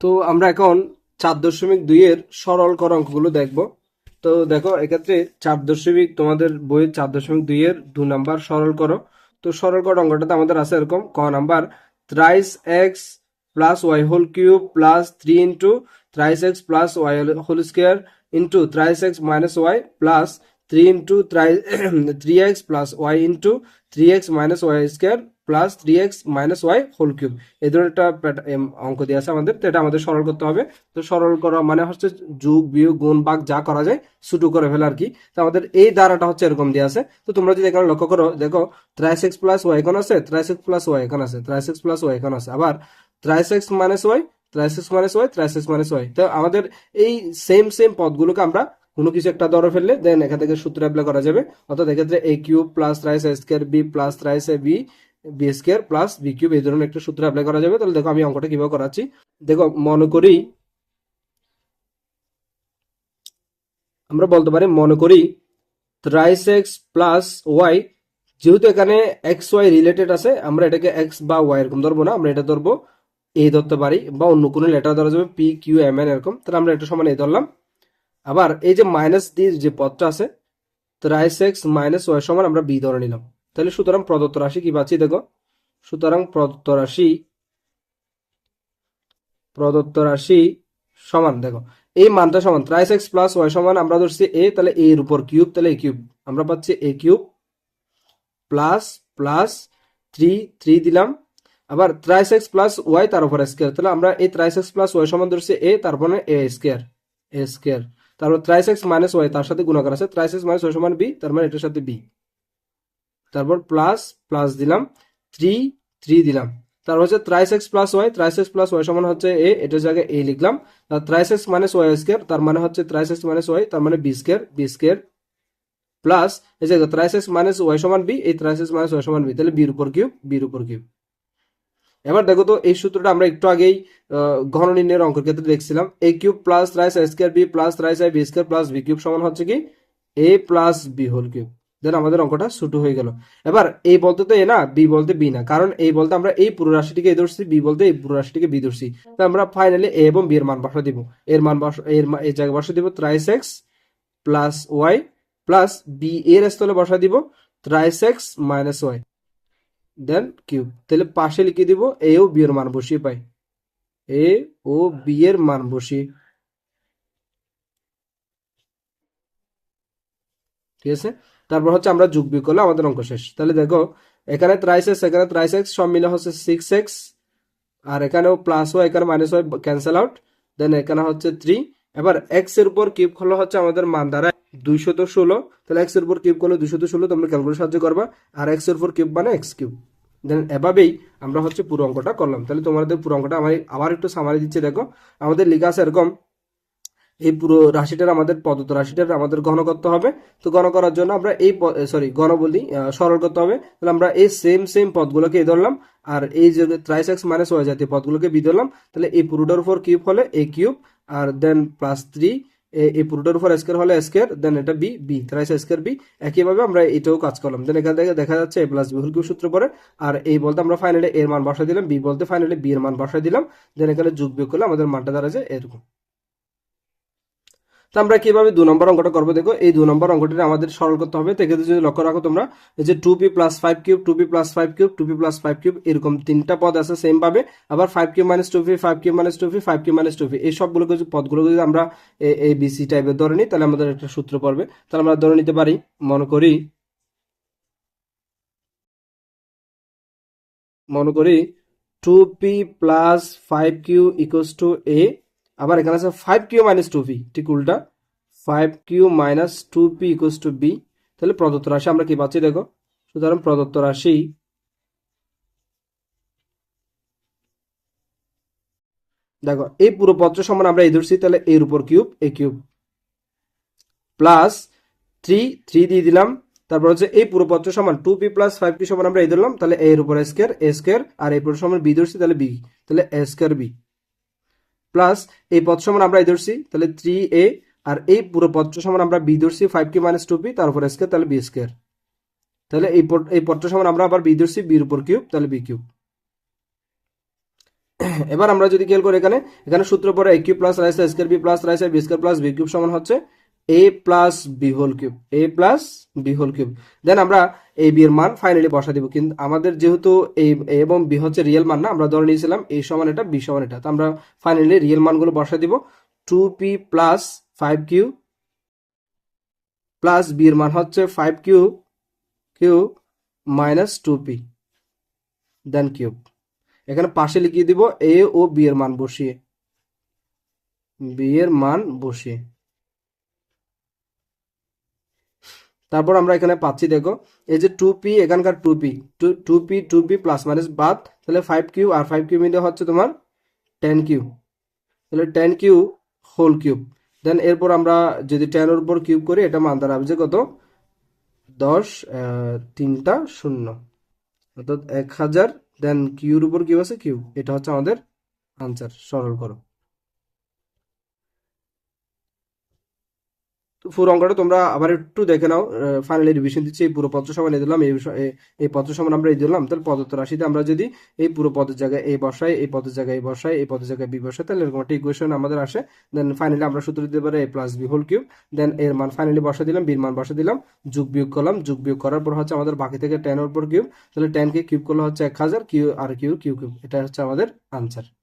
তো আমরা এখন চার দশমিক দুইয়ের সরল কর অঙ্কগুলো দেখব। তো দেখো, এক্ষেত্রে চার দশমিক তোমাদের বইয়ের চার দশমিক দুইয়ের দু নাম্বার সরল করো। তো সরল কর অঙ্কটাতে আমাদের আছে এরকম, ক number thrice x plus y whole cube plus three into thrice x plus y whole square into thrice x minus y plus three into thrice three x plus y into three x minus y square plus three x minus y whole cube এই ধরনের একটা অঙ্ক দিয়ে আছে আমাদের, তো এটা আমাদের সরল করতে হবে। তো সরল করা মানে হচ্ছে যুগ, বিয়োগ, গুণ বাঘ যা করা যায় শুটু করে ফেলে আর কি। তো আমাদের এই ধারাটা হচ্ছে এরকম দিয়ে আছে। তো তোমরা যদি এখানে লক্ষ্য করো, দেখো থ্রাইস এক্স প্লাস ওয়াই এখন আছে থ্রাইস এক্স প্লাস ওয়াই এখন আছে থ্রাইস এক্স প্লাস ওয়াই এখন আছে। আবার thrice x minus y thrice x minus y thrice x minus y তো আমাদের এই সেম সেম পদগুলোকে আমরা কোনো কিছু একটা ধরে ফেললে দেন এখান থেকে সূত্র অ্যাপ্লাই করা যাবে। অর্থাৎ এক্ষেত্রে a cube plus thrice a square b plus thrice a b b square plus b cube এই ধরনের একটা সূত্র অ্যাপ্লাই করা যাবে। তাহলে দেখো আমি অঙ্কটা কীভাবে করাচ্ছি। দেখো, মনে করি, আমরা বলতে পারি মনে করি থ্রাইস এক্স প্লাস ওয়াই যেহেতু এখানে এক্স ওয়াই রিলেটেড আছে, আমরা এটাকে এক্স বা ওয়াই এরকম ধরবো না, আমরা এটা ধরবো, এ ধরতে পারি বা অন্য কোনো লেটার ধরা যাবে পি কিউ এম এন এরকম। তাহলে আমরা এটা সমান এ ধরলাম। আবার এই যে মাইনাস ডি যে পদটা আছে থ্রাইস এক্স মাইনাস ওয়াই সমান আমরা বি ধরে নিলাম। তাহলে সুতরাং প্রদত্ত রাশি কি পাচ্ছি? দেখো, সুতরাং প্রদত্ত রাশি প্রদত্ত রাশি সমান, দেখো, এই মানটা সমান থ্রাইস এক্স প্লাস ওয়াই সমান, আমরা ধরছি এ তাহলে এ এর উপর কিউব, তাহলে এ কিউব, আমরা পাচ্ছি a cube plus plus three three দিলাম, আবার থ্রাইস এক্স প্লাস ওয়াই তার উপর স্কোয়ার তাহলে আমরা এই থ্রাইস এক্স প্লাস ওয়াই সমান ধরছি এ তারপরে এ স্কোয়ার এ স্কোয়ার তারপর থ্রাইস এক্স মাইনাস ওয়াই তার সাথে গুণাকার আছে থ্রাইস এক্স মাইনাস ওয়াই সমান বি তার মানে এটার সাথে বি তারপর প্লাস প্লাস দিলাম থ্রি থ্রি দিলাম। তারপর হচ্ছে thrice x plus y thrice x plus y সমান হচ্ছে এ এটার জায়গায় এ লিখলাম। Thrice x minus y square তার মানে হচ্ছে থ্রাইস এক্স মাইনাস ওয়াই তার মানে b square b square plus এই যে থ্রাইস এক্স মাইনাস ওয়াই সমান বি এই থ্রাইস এক্স মাইনাস ওয়াই সমান বি তাহলে বির উপর কিউব বির উপর কিউব। এবার দেখো তো এই সূত্রটা আমরা একটু আগেই ঘন নির্ণয়ের অঙ্কের ক্ষেত্রে দেখছিলাম। A cube plus thrice a square b plus thrice a b square plus b cube সমান হচ্ছে কি? A plus b whole cube. Then আমাদের অঙ্কটা ছোট হয়ে গেল। এবার এই বলতে তো এ না বি বলতে বি না। কারণ এই বলতে আমরা এই পুরো রাশিটিকে এ ধরছি বি বলতে এই পুরো রাশিটিকে বি ধরছি। তো আমরা ফাইনালি এ এবং বি এর মান বসা দিব। এর মান এর এই জায়গায় বসা দিব thrice x plus y plus b এর স্থলে বসা দিব thrice x minus y then cube তাহলে পাশে লিখে দিব এ ও বি এর মান বসিয়ে পাই। এ ও বি এর মান বসিয়ে। ঠিক আছে? তারপর হচ্ছে আমরা যোগ বিয়োগ করলে আমাদের অঙ্ক শেষ। তাহলে দেখো, এখানে ত্রাইস এক্স এখানে ত্রাইস এক্স সব মিলে হচ্ছে সিক্স এক্স আর এখানেও প্লাস ওয়াই এখানে মাইনাস হয় ক্যান্সেল আউট দেন এখানে হচ্ছে থ্রি এবার এক্সের উপর কিউব করলে হচ্ছে আমাদের মান দ্বারা দুইশত ষোলো। তাহলে এক্সের উপর কিউব করলে দুইশত ষোলো, তোমরা ক্যালকুলেট সাহায্য করবা। আর এক্সের উপর কিউব মানে এক্স কিউব দেন এভাবেই আমরা হচ্ছে পুরো অঙ্কটা করলাম। তাহলে তোমাদের পুরো অঙ্কটা আমি আবার একটু সামারি দিচ্ছি। দেখো, আমাদের লেখা আছে এরকম এই পুরো রাশিটার আমাদের পদত্ব, রাশিটার আমাদের ঘন করতে হবে। তো ঘন করার জন্য আমরা এই সরি ঘন বলি সরল করতে হবে। তাহলে আমরা এই সেম সেম পদগুলোকে এ ধরলাম। আর এই যে থ্রাইস এক্স মাইনাস ওয়াই জাতীয় পদগুলোকে বি ধরলাম। তাহলে এই পুরোটার উপর কিউব হলে এ কিউব আর দেন প্লাস থ্রি এই পুরোটার উপর স্কোয়ার হলে স্কোয়ার দেন এটা b b thrice square b একইভাবে আমরা এটাও কাজ করলাম। দেন এখান থেকে দেখা যাচ্ছে a plus b whole cube সূত্র পরে, আর এই বলতে আমরা ফাইনালি এর মান বসাই দিলাম বি বলতে ফাইনালি বি এর মান বসাই দিলাম। দেন এখানে যোগ বিয়োগ করলে আমাদের মানটা দাঁড়াচ্ছে এরকম। আমরা কীভাবে দু নম্বর অঙ্কটা করব দেখো? এই দু নম্বর অঙ্কটা আমাদের সরল করতে হবে। তো যদি লক্ষ্য রাখো তোমরা যে two p plus five cube two p plus five cube two p plus five cube এরকম তিনটা পদ আছে সেম ভাবে আবার five cube minus two p five cube minus two p five cube minus two p এই সবগুলোকে যদি পদগুলোকে যদি আমরা এ বি সি টাইপের ধরে নিই, তাহলে আমাদের একটা সূত্র পড়বে। তাহলে আমরা ধরে নিতে পারি, মনে করি মনে করি two p plus five q equals two a আবার এখানে আছে five q minus two p ঠিক উল্টা। Five q minus two p equals two b তাহলে প্রদত্ত রাশি আমরা কি পাচ্ছি, দেখো? সুতরাং প্রদত্ত রাশি দেখো, এই পুরো পত্র সমান আমরা এই ধরছি, তাহলে এর উপর cube a cube. Plus three three দিয়ে দিলাম। তারপর হচ্ছে এই পুরো পত্র সমান two p plus five p সমান আমরা এই ধরলাম, তাহলে এর উপর স্কোয়ার এ স্কোয়ার আর এই পুরো সমান বি ধরছি, তাহলে বি তাহলে এ স্কোয়ার বি প্লাস এই পদ সমান আমরা এই ধরছি, তাহলে থ্রি এ আর এই পুরো পত্র সমান আমরা বি ধরছি ফাইভ কি মাইনাস টু পি তার উপর স্কোয়ার তাহলে বি স্কোয়ার তাহলে এই এই পত্র সমান আমরা আবার বি ধরছি বির উপর কিউব তাহলে বি কিউব এবার আমরা যদি খেয়াল করি এখানে এখানে সূত্র পরে a cube plus thrice square b plus thrice b square plus b cube সমান হচ্ছে a plus b cube a plus b cube then আমরা এই বি এর মান ফাইনালি বসা দিব। কিন্তু আমাদের যেহেতু এই এবং বি হচ্ছে রিয়েল মান না, আমরা ধরে নিয়েছিলাম এ সমান এটা বি সমান এটা। আমরা ফাইনালি রিয়েল মানগুলো দিব। Two p plus five q plus b এর মান হচ্ছে five q q minus two p then cube এখানে পাশে লিখিয়ে দিব এ ও বি এর মান বসিয়ে। বি এর মান বসিয়ে। তারপর আমরা এখানে পাচ্ছি, দেখো, এই যে টু পি এখানকার two p two p two p plus minus বাদ, তাহলে ফাইভ কিউ আর ফাইভ কিউ মিলে হচ্ছে তোমার টেন কিউ তাহলে ten q whole cube then এরপর আমরা যদি টেনের উপর কিউব করি, এটা মান দাঁড়াবে যে কত? দশ তিনটা শূন্য। অর্থাৎ এক হাজার দেন কিউর উপর কিউ আছে কিউ এটা হচ্ছে আমাদের আনসার সরল করো। তো পুরো অঙ্কটা তোমরা আবার একটু দেখে নাও। ফাইনালি রিভিশন দিচ্ছি, এই পুরো পত্র সমান এই দিলাম, এই এই পত্র সমান আমরা এই দিলাম, তাহলে পদত্ব রাশিতে আমরা যদি এই পুরো পদের জায়গায় এই বসাই, এই পদের জায়গায় এই বসাই, এই পদের জায়গায় বি বসাই, তাহলে এরকম একটা ইকুয়েশন আমাদের আসে। দেন ফাইনালি আমরা সূত্র দিতে পারি a plus b whole cube then এর মান ফাইনালি বসা দিলাম বির মান বসা দিলাম, যোগ বিয়োগ করলাম, যোগ বিয়োগ করার পর হচ্ছে আমাদের বাকি থেকে টেন এর উপর কিউব তাহলে টেন কে কিউব করলে হচ্ছে এক হাজার কিউ আর কিউ কিউ কিউব এটা হচ্ছে আমাদের আনসার